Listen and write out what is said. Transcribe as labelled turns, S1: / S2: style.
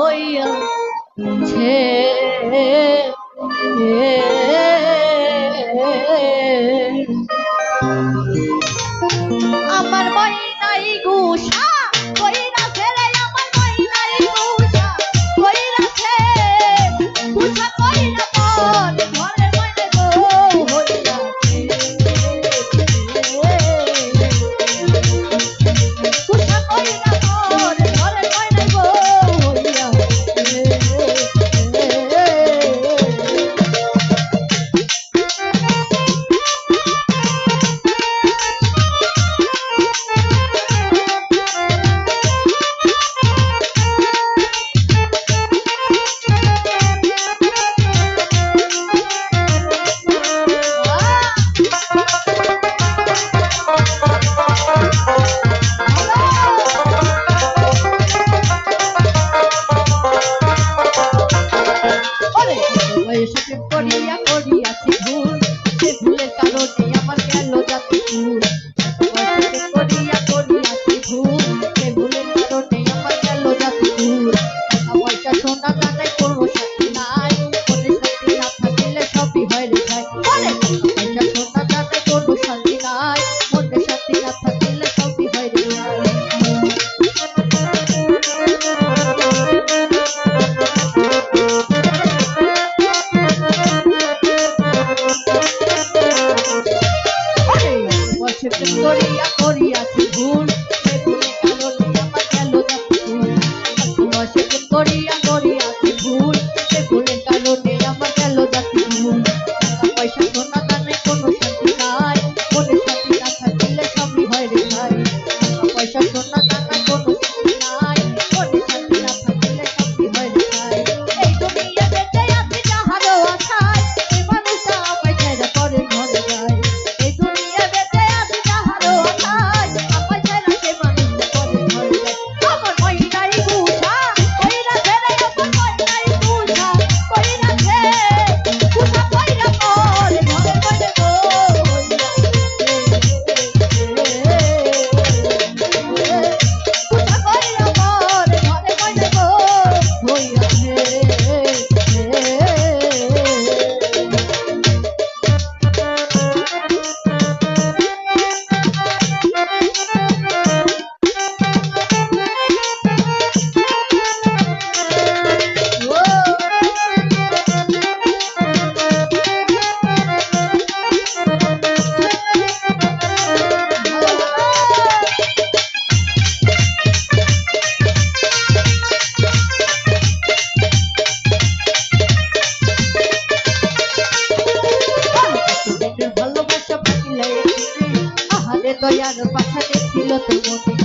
S1: হইয়াছে আমার বাড়ি নাই গুসা দয়ার পাশাতে ছিল তো মনে